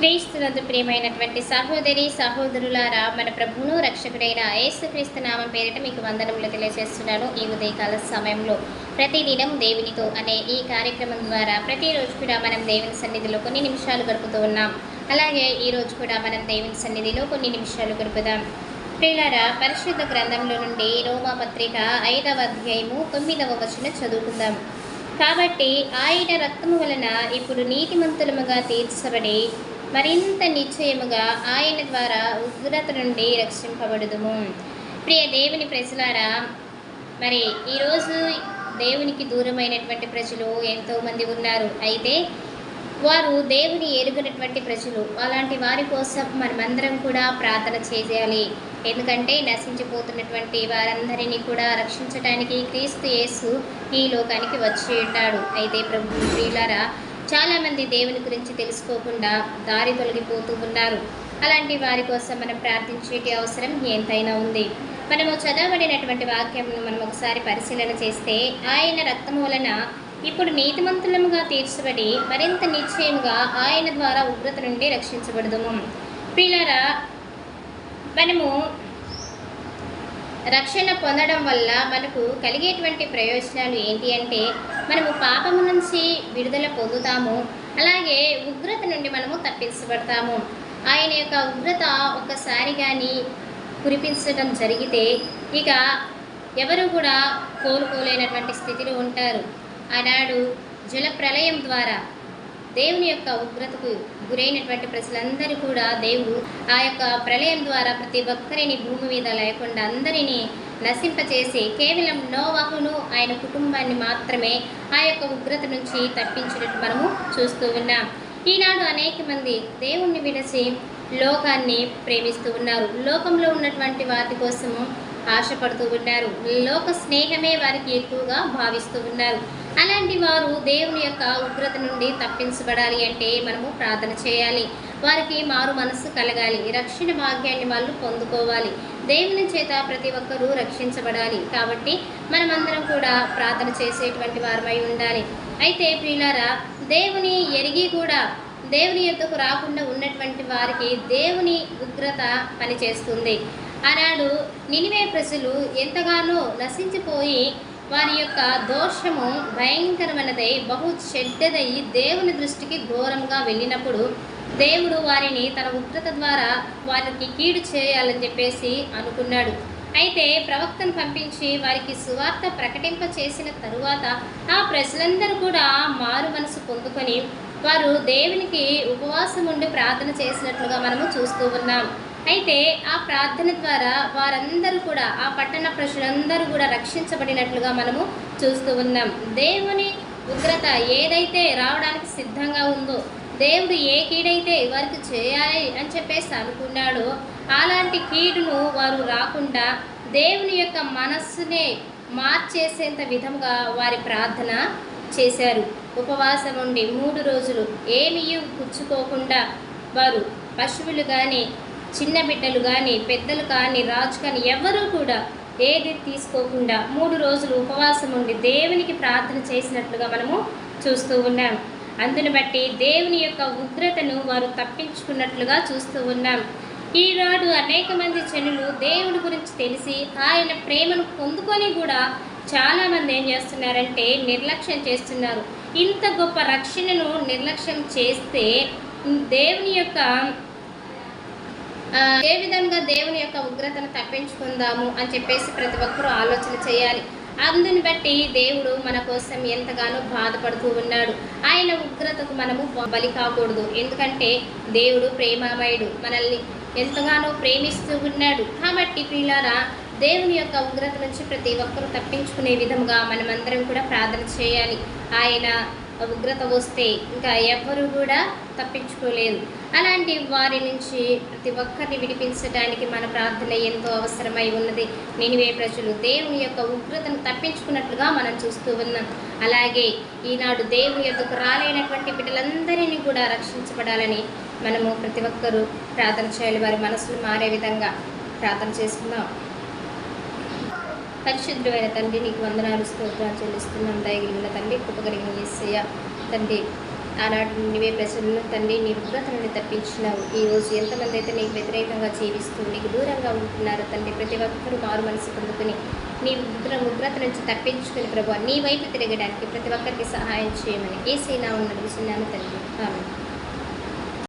క్రీస్తునందు ప్రియమైనటువంటి సహోదరి సహోదరులారా మన ప్రభువును రక్షకుడైన యేసుక్రీస్తు నామం పేరిట మీకు వందనములు తెలియజేస్తున్నాను. ఈ ఉదయకాల సమయంలో ప్రతిదినం దేవునితో అనే ఈ కార్యక్రమం ద్వారా ప్రతిరోజు కూడా మనం దేవుని సన్నిధిలో కొన్ని నిమిషాలు గడుపుతూ ఉన్నాం. అలాగే ఈరోజు కూడా మనం దేవుని సన్నిధిలో కొన్ని నిమిషాలు గడుపుదాం. ప్రియులారా పరిశుద్ధ గ్రంథంలో నుండి రోమా పత్రిక ఐదవ అధ్యాయము తొమ్మిదవ వచనం చదువుకుందాం. కాబట్టి ఆయన రక్తము వలన ఇప్పుడు నీతిమంతులముగా తీర్చబడి మరింత నిశ్చయముగా ఆయన ద్వారా ఉగ్రత నుండి రక్షింపబడుదుము. ప్రియ దేవుని ప్రజలారా మరి ఈరోజు దేవునికి దూరమైనటువంటి ప్రజలు ఎంతోమంది ఉన్నారు. అయితే వారు దేవుని ఎరుగినటువంటి ప్రజలు. అలాంటి వారి కోసం మనమందరం కూడా ప్రార్థన చేయాలి. ఎందుకంటే నశించిపోతున్నటువంటి వారందరినీ కూడా రక్షించడానికి క్రీస్తు యేసు ఈ లోకానికి వచ్చి ఉంటాడు. అయితే ప్రభు ప్రియులారా చాలామంది దేవుని గురించి తెలుసుకోకుండా దారి తొలగిపోతూ ఉన్నారు. అలాంటి వారి కోసం మనం ప్రార్థించేటి అవసరం ఎంతైనా ఉంది. మనము చదవబడినటువంటి వాక్యంను మనం ఒకసారి పరిశీలన చేస్తే ఆయన రక్తము వలన ఇప్పుడు నీతిమంతులముగా తీర్చబడి మరింత నిశ్చయముగా ఆయన ద్వారా ఉగ్రత నుండి రక్షించబడదుము. పిల్లరా మనము రక్షణ పొందడం వల్ల మనకు కలిగేటువంటి ప్రయోజనాలు ఏంటి అంటే మనము పాపము నుంచి విడుదల పొందుతాము. అలాగే ఉగ్రత నుండి మనము తప్పించబడతాము. ఆయన యొక్క ఉగ్రత ఒక్కసారి కానీ కురిపించడం జరిగితే ఇక ఎవరు కూడా కోలుకోలేనటువంటి స్థితిలో ఉంటారు. ఆనాడు జల ప్రళయం ద్వారా దేవుని యొక్క ఉగ్రతకు గురైనటువంటి ప్రజలందరూ కూడా దేవుడు ఆ యొక్క ప్రళయం ద్వారా ప్రతి ఒక్కరిని భూమి మీద లేకుండా అందరినీ నశింపచేసి కేవలం నోవాహును ఆయన కుటుంబాన్ని మాత్రమే ఆ యొక్క ఉగ్రత నుంచి తప్పించినట్టు మనము చూస్తూ ఉన్నాం. ఈనాడు అనేక మంది దేవుణ్ణి విడిచి లోకాన్ని ప్రేమిస్తూ ఉన్నారు. లోకంలో ఉన్నటువంటి వాటి కోసము ఆశపడుతూ ఉన్నారు. లోక స్నేహమే వారికి ఎక్కువగా భావిస్తూ ఉన్నారు. అలాంటి వారు దేవుని యొక్క ఉగ్రత నుండి తప్పించబడాలి అంటే మనము ప్రార్థన చేయాలి. వారికి మారు మనస్సు కలగాలి. రక్షణ భాగ్యాన్ని వాళ్ళు పొందుకోవాలి. దేవుని చేత ప్రతి ఒక్కరూ రక్షించబడాలి. కాబట్టి మనమందరం కూడా ప్రార్థన చేసేటువంటి వారమై ఉండాలి. అయితే ప్రియులారా దేవుని ఎరిగి కూడా దేవుని యొద్దకు రాకుండా ఉన్నటువంటి వారికి దేవుని ఉగ్రత పనిచేస్తుంది. ఆనాడు నినివే ప్రజలు ఎంతగానో నశించిపోయి వారి యొక్క దోషము భయంకరమైనదై బహు చెడ్డదై దేవుని దృష్టికి ఘోరంగా వెళ్ళినప్పుడు దేవుడు వారిని తన ఉగ్రత ద్వారా వారికి కీడు చేయాలని చెప్పేసి అనుకున్నాడు. అయితే ప్రవక్తను పంపించి వారికి సువార్త ప్రకటింప చేసిన తరువాత ఆ ప్రజలందరూ కూడా మారు మనసు పొందుకొని వారు దేవునికి ఉపవాసం ఉండి ప్రార్థన చేసినట్లుగా మనము చూస్తూ ఉన్నాం. అయితే ఆ ప్రార్థన ద్వారా వారందరూ కూడా ఆ పట్టణ ప్రజలందరూ కూడా రక్షించబడినట్లుగా మనము చూస్తూ ఉన్నాం. దేవుని ఉగ్రత ఏదైతే రావడానికి సిద్ధంగా ఉందో దేవుడు ఏ కీడైతే వారికి చేయాలి అని చెప్పేసి అనుకున్నాడో అలాంటి కీడును వారు రాకుండా దేవుని యొక్క మనస్సునే మార్చేసేంత విధంగా వారి ప్రార్థన చేశారు. ఉపవాసం ఉండి మూడు రోజులు ఏమీ పుచ్చుకోకుండా వారు పశువులు కానీ చిన్న బిడ్డలు కానీ పెద్దలు కానీ రాజు కానీ ఎవరూ కూడా ఏది తీసుకోకుండా మూడు రోజులు ఉపవాసం ఉండి దేవునికి ప్రార్థన చేసినట్లుగా మనము చూస్తూ ఉన్నాం. అందుని బట్టి దేవుని యొక్క ఉగ్రతను వారు తప్పించుకున్నట్లుగా చూస్తూ ఉన్నాం. ఈనాడు అనేక మంది జనులు దేవుడి గురించి తెలిసి ఆయన ప్రేమను పొందుకొని కూడా చాలామంది ఏం చేస్తున్నారంటే నిర్లక్ష్యం చేస్తున్నారు. ఇంత గొప్ప రక్షణను నిర్లక్ష్యం చేస్తే దేవుని యొక్క ఏ విధంగా దేవుని యొక్క ఉగ్రతను తప్పించుకుందాము అని చెప్పేసి ప్రతి ఒక్కరూ ఆలోచన చేయాలి. అందుని బట్టి దేవుడు మన కోసం ఎంతగానో బాధపడుతూ ఉన్నాడు. ఆయన ఉగ్రతకు మనము బలి కాకూడదు. ఎందుకంటే దేవుడు ప్రేమామయుడు. మనల్ని ఎంతగానో ప్రేమిస్తూ ఉన్నాడు. కాబట్టి పిల్లారా దేవుని యొక్క ఉగ్రత నుంచి ప్రతి ఒక్కరూ తప్పించుకునే విధంగా మనమందరం కూడా ప్రార్థన చేయాలి. ఆయన ఉగ్రత వస్తే ఇంకా ఎవరు కూడా తప్పించుకోలేదు అలాంటి వారి నుంచి ప్రతి ఒక్కరిని విడిపించడానికి మన ప్రార్థన ఎంతో అవసరమై ఉన్నది. నినివే ప్రజలు దేవుని యొక్క ఉగ్రతను తప్పించుకున్నట్లుగా మనం చూస్తూ ఉన్నాం. అలాగే ఈనాడు దేవుని యొక్కకు రాలేనటువంటి బిడ్డలందరినీ కూడా రక్షించబడాలని మనము ప్రతి ఒక్కరూ ప్రార్థన చేయాలి. వారి మనసులు మారే విధంగా ప్రార్థన చేసుకుందాం. పరిశుద్ధమైన తండ్రి నీకు వందనాలు స్తోత్రాలు చెల్లిస్తున్నాం. దయగలిగిన తండ్రి కృపగలిగిన ఏసయ్య తండ్రి ఆనాటి నీవే ప్రజలను తండ్రి నీ ఉగ్రత నుండి తప్పించినావు. ఈ రోజు ఎంతమంది అయితే నీకు వ్యతిరేకంగా జీవిస్తూ నీకు దూరంగా ఉంటున్నారో తండ్రి ప్రతి ఒక్కరూ మారు మనసు పొందుకుని నీ ఉగ్ర ఉగ్రత నుంచి తప్పించుకుని ప్రభు నీ వైపు తిరగడానికి ప్రతి ఒక్కరికి సహాయం చేయమని ఏ సీనా ఉన్న విషయాన్ని తండ్రి. ఆమె